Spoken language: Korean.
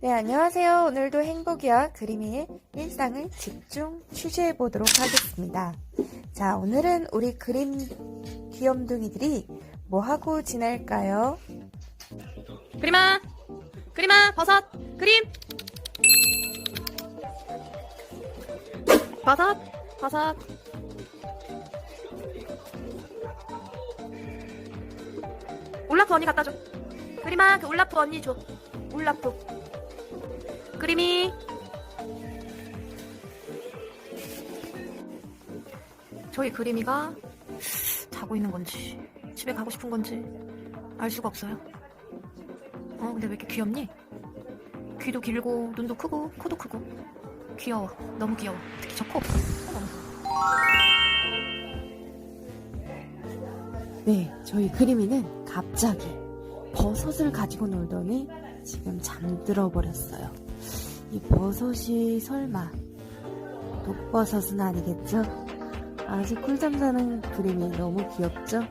네, 안녕하세요. 오늘도 행복이와 그림이의 일상을 집중 취재해 보도록 하겠습니다. 자, 오늘은 우리 그림 귀염둥이들이 뭐 하고 지낼까요? 그림아! 그림아! 버섯! 그림! 버섯! 버섯! 올라프 언니 갖다 줘. 그림아, 그 올라프 언니 줘. 올라프. 그림이. 저희 그림이가 자고 있는 건지, 집에 가고 싶은 건지 알 수가 없어요. 어, 근데 왜 이렇게 귀엽니? 귀도 길고, 눈도 크고, 코도 크고. 귀여워. 너무 귀여워. 특히 저 코. 네, 저희 그림이는 갑자기 버섯을 가지고 놀더니 지금 잠들어 버렸어요. 이 버섯이 설마 독버섯은 아니겠죠? 아주 꿀잠 자는 그림이 너무 귀엽죠?